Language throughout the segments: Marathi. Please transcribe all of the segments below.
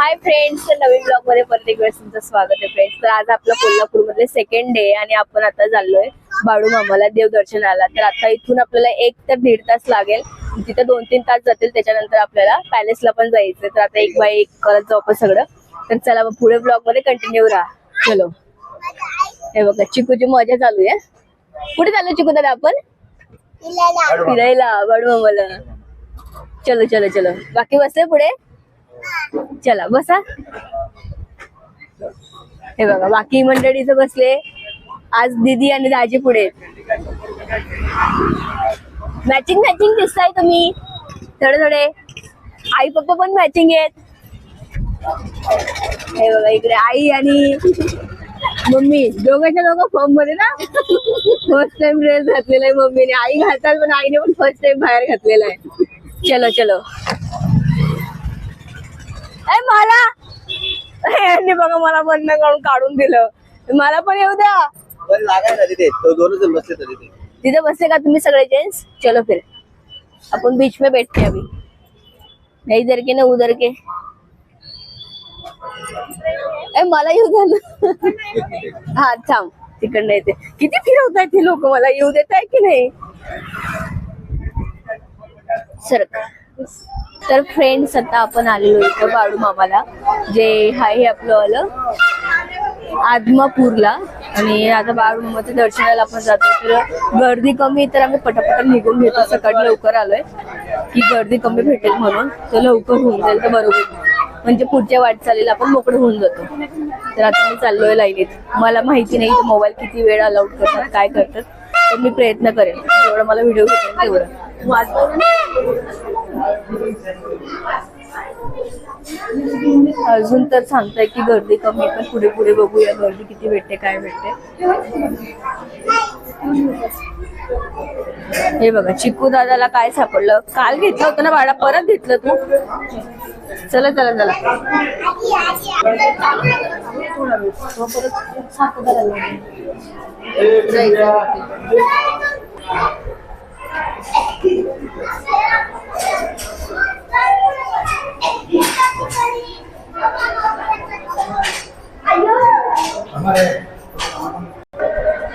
हाय फ्रेंड्स नवीन ब्लॉगमध्ये परत एक वेळेस तुमचं स्वागत आहे फ्रेंड्स तर आज आपलं कोल्हापूर मधले सेकंड डे आणि आपण आता चाललोय बाळू मामाला देवदर्शनाला तर आता इथून आपल्याला एक तर दीड तास लागेल. तिथे दोन तीन तास जातील त्याच्यानंतर आपल्याला पॅलेसला पण जायचं तर आता एक बाय एक करत जाऊ आपण सगळं. तर चला मग पुढे ब्लॉगमध्ये कंटिन्यू राहा. चलो. हे बघा चिकूची मजा चालू आहे. कुठे चाललो चिकू दादा आपण? फिरायला बाळू मामाला. चलो चलो चलो. बाकी बसले पुढे. चला बसा. हे बघा बाकी मंडळीचं बसले. आज दीदी आणि दाजी पुढे मॅचिंग मॅचिंग दिसताय तुम्ही. थोडे थोडे. आई पप्पा पण मॅचिंग आहेत. हे बघा इकडे आई आणि मम्मी. दोघांच्या दोघं फॉर्ममध्ये ना? फर्स्ट टाइम ड्रेस घातलेला आहे मम्मीने. आई घालतात पण आईने पण फर्स्ट टाइम बाहेर घातलेला आहे. चलो चलो. ए मला? यांनी बघा मला बंद करून काढून दिलं. मला पण येऊ द्या. बरं लागायला तिथे? तो दोनच जण बसले होते तिथे. तिथे बसले का तुम्ही सगळे जेंट्स चलो फिर. अपन बीच में बैठते हैं अभी. नहीं इधर के ना उधर के. ए मला येऊ द्या ना. हा थांब. तिकडनं येते. किती फिरवतायत ते लोक? मला येऊ देत आहे की नाही? सरक. तर फ्रेंड्स आता आपण आलेलो इथं बाळू मामाला जे आहे आपलं आलं आदमापूरला. आणि आता बाळू मामाच्या दर्शनाला आपण जातो तर गर्दी कमी तर आम्ही पटापट निघून घेतो. सकाळी लवकर आलोय की गर्दी कमी भेटेल म्हणून तर लवकर होऊन जाईल तर बरोबर. म्हणजे पुढच्या वाटचालीला आपण मोकळं होऊन जातो. तर आता मी चाललोय लाईनीत. मला माहिती नाही मोबाईल किती वेळ अलाउड करतात काय करतात तर मी प्रयत्न करेन. तेवढं मला व्हिडिओ घेतो तेवढं. अजून तर सांगताय की गर्दी कमी आहे, पण पुढे पुढे बघूया गर्दी किती भेटते काय भेटते. हे बघा चिकू दादाला काय सापडलं? काल घेतलं होतं ना बाळा परत घेतलं तू? चला चला चला.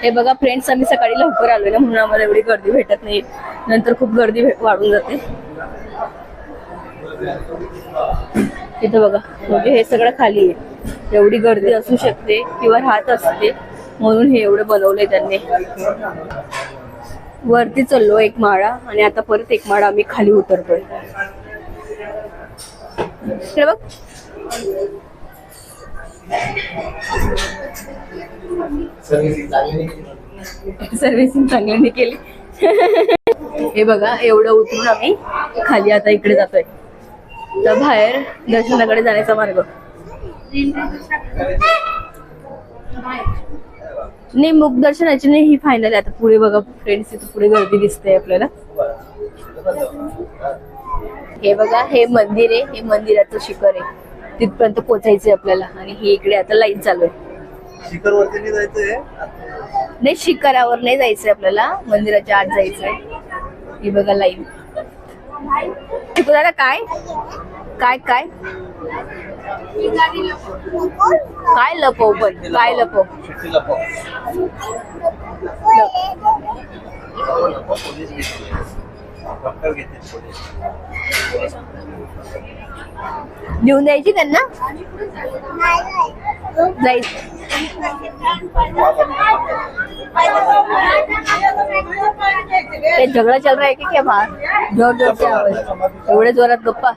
हे बघा फ्रेंड्स आम्ही सकाळी लवकर आलोय ना म्हणून आम्हाला एवढी गर्दी भेटत नाही. नंतर खूप गर्दी वाढून जाते. इथं बघा म्हणजे हे सगळं खाली आहे. एवढी गर्दी असू शकते किंवा राहत असते म्हणून हे एवढं बनवलंय त्यांनी. वरती चाललो एक माळा आणि आता परत एक माळा आम्ही खाली उतरतोय. बघ. सर्व्हिसिंग चांगल्याने केली. हे बघा एवढं उतरून आम्ही खाली आता इकडे जातोय. तर बाहेर दर्शनाकडे जाण्याचा मार्ग. नाही मुख दर्शनाची नाही ही फायनल आहे. आता पुढे बघा फ्रेंड्स इथं पुढे गर्दी दिसते आपल्याला. हे बघा हे मंदिर आहे. हे मंदिराचं शिखर आहे. तिथपर्यंत पोहोचायचंय आपल्याला. आणि हे इकडे आता लाईन चालू आहे. नाही जायचंय? नाही शिखरावर नाही जायचंय आपल्याला. मंदिराच्या आत जायचंय. ही बघा लाईन दादा काय? काय काय? काय लपव पण काय लपव. सुट्टीला पाव. डॉक्टर घेते पोलीस. देऊन द्यायची त्यांना? ते झगडा चल रहा है की क्या बाहर जोर जोर से आवाज. एवढे जोरात गप्पा.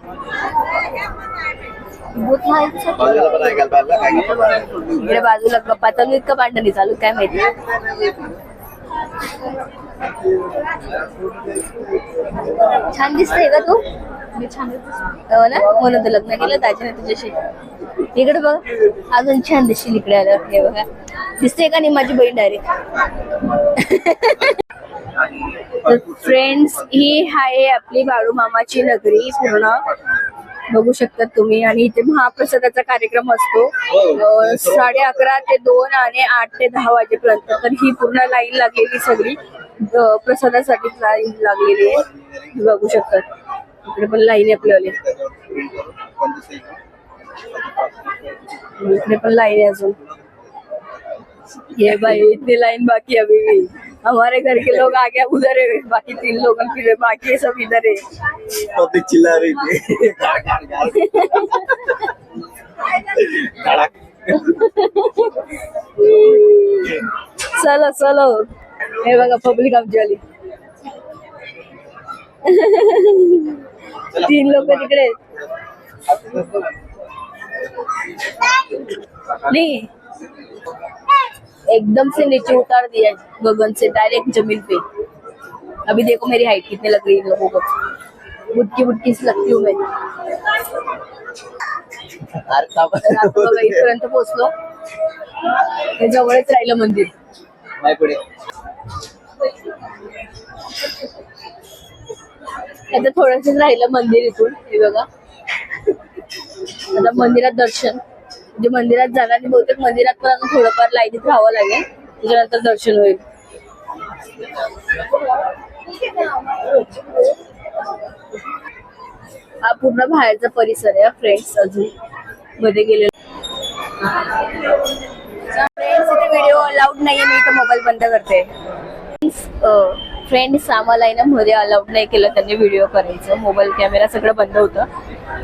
इकडे बाजूला गप्पा चालू इतकं नाही चालू काय माहिती? छान दिसतंय का तू? हो ना? म्हणून तर लग्न केलं दाजीने तुझ्याशी. इकडे बघ अजून छान दिसशील इकडे आलं हे बघा. दिसते का नाही माझी बहीण डायरेक्ट फ्रेंड्स ही आहे आपली बाळू मामाची नगरी पूर्ण. बघू शकतात तुम्ही. आणि इथे महाप्रसादाचा कार्यक्रम असतो. अं, साडे अकरा ते दोन आणि आठ ते दहा वाजेपर्यंत. तर ही पूर्ण लाईन लागलेली सगळी प्रसादासाठी लाईन लागलेली आहे. बघू शकतात इकडे पण लाईन आहे आपल्याला इकडे पण लाईन आहे अजून. ये भाई इतनी लाइन बाकी है अभी भी हमारे घर के लोग आगे उधर है बाकी तीन लोग फिर बाकी सब इधर है। तो चिल्ला रही थी। चलो चलो। हे बघा पब्लिक आमची वाली. तीन लोक तिकडे. नहीं एकदम से नीचे उतार दिया गगन से डायरेक्ट जमीन पे। अभी देखो मेरी हाइट कितने लग रही है इन लोगों को। बुटकी बुटकी से लगती हूँ मैं। बघा इथपर्यंत पोहोचलो। हे जवळच राहिलं मंदिर। आता थोडंसं राहिलं मंदिर इथून हे बघा. आता मंदिरात दर्शन. म्हणजे मंदिरात जाणार आणि बहुतेक मंदिरात पण आता थोडंफार लाईनीत राहावं लागेल. त्याच्यानंतर दर्शन होईल. हा पूर्ण बाहेरचा परिसर आहे फ्रेंड्स अजून मध्ये गेले फ्रेंड्स इथे व्हिडिओ अलाउड नाहीये मी इथं मोबाईल बंद करते. फ्रेंड्स आम्हाला आहे ना मध्ये अलाउड नाही केलं त्यांनी व्हिडिओ करायचं. मोबाईल कॅमेरा सगळं बंद होतं.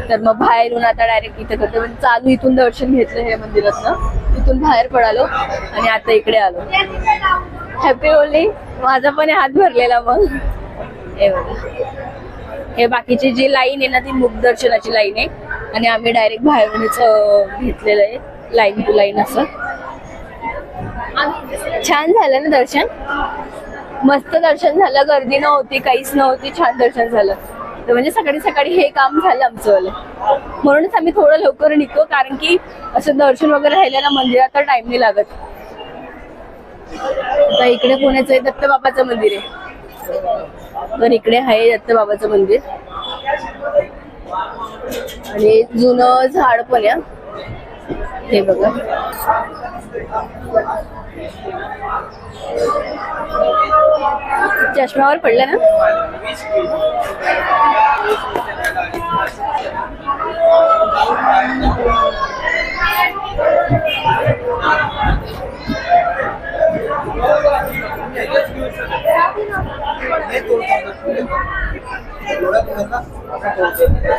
तर मग बाहेरून आता डायरेक्ट इथं करतो म्हणजे चालू इथून दर्शन घेतलं हे मंदिरातनं. इथून बाहेर पडालो आणि आता इकडे आलो. हॅपी होली माझा पण हात भरलेला मग. हे बघा. हे बाकीची जी लाईन आहे ना ती मुख दर्शनाची लाईन आहे. आणि आम्ही डायरेक्ट बाहेरूनच घेतलेलं आहे. लाईन टू लाईन असं. छान झालं ना दर्शन? मस्त दर्शन झालं गर्दी नव्हती काहीच नव्हती छान दर्शन झालं. तर म्हणजे सकाळी सकाळी हे काम झालं आमचंवालं म्हणूनच आम्ही थोडं लवकर निघतो कारण की असं दर्शन वगैरे राहिलं ना मंदिरात तर टाइम नाही लागत. आता इकडे पुण्याचं आहे दत्तबाबाचं मंदिर आहे. तर इकडे आहे दत्तबाबाचं मंदिर. आणि जुनं झाड पण आहे हे बघा. चष्म्यावर पडलं ना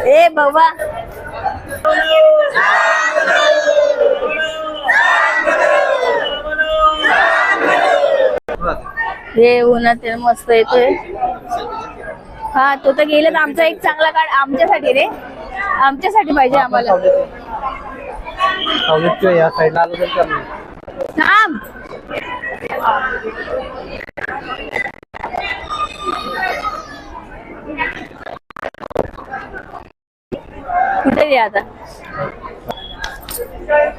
ए बाबा हे उन्हात मस्त येतोय. हा तो तर गेला तर आमचा एक चांगला कार्ड आमच्यासाठी रे. आमच्यासाठी पाहिजे आम्हाला. या साईडला आलो तर चालेल. थांब. कुठे गे आता?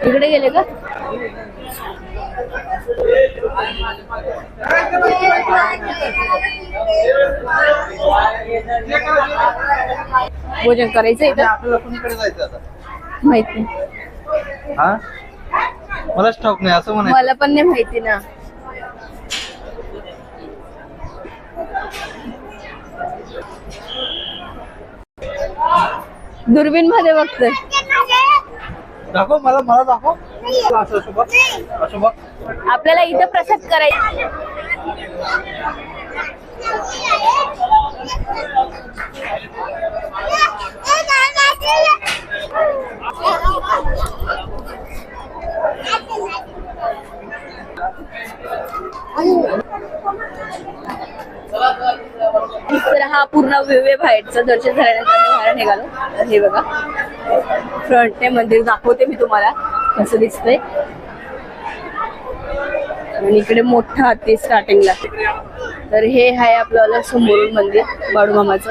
इकडे गेले का? भोजन करायचं आणि इथं? आपल्याला कुणीकडे जायचं आता? माहीत नाही. हा? मलाच ठाऊक नाही असं म्हणायचं. मला पण नाही माहिती ना. दुर्बीन मध्ये बघतोय. दाखव मला मला दाखव. असं असं बघ. असं बघ. आपल्याला इथं प्रसाद करायचा. तर हा पूर्ण वेवे बाहेरचं दर्शन झाल्यानंतर बाहेर निघालो. हे बघा. फ्रंट ने मंदिर दाखवते मी तुम्हाला. कसं दिसतंय. आणि इकडे मोठा स्टार्टिंग स्टार्टिंगला तर हे आहे आपल्याला समोरून मंदिर बाडूमामाच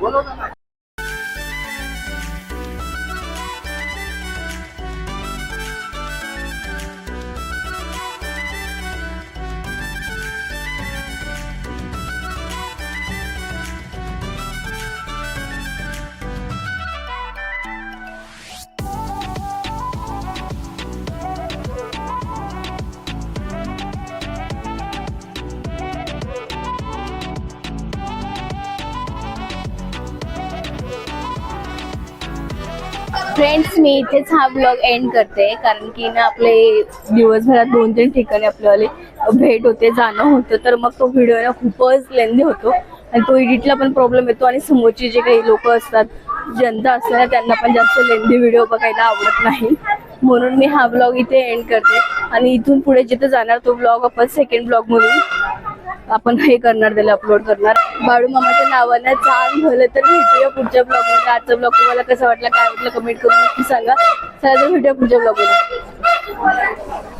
बोलो फ्रेंड्स मी इथेच हा ब्लॉग एंड करते. कारण की ना आपले दिवसभरात दोन तीन ठिकाणी आपल्याला भेट होते जाणं होतं. तर मग तो व्हिडिओ ना खूपच लेंदी होतो. आणि तो एडिटला पण प्रॉब्लेम येतो. आणि समोरचे जे काही लोक असतात जनता असते ना त्यांना पण जास्त लेंदी व्हिडिओ बघायला आवडत नाही. म्हणून मी हा ब्लॉग इथे एंड करते. आणि इथून पुढे जिथे जाणार तो ब्लॉग आपण सेकंड ब्लॉग म्हणून आपण हे करणार त्याला अपलोड करणार. बाळू मामाच्या नावानं छान झालं तर भेटूया पुढच्या ब्लॉगमध्ये. आजचा ब्लॉग तुम्हाला कसा वाटला काय वाटलं कमेंट करून नक्की सांगा. चला तर भेटूया पुढच्या ब्लॉगमध्ये.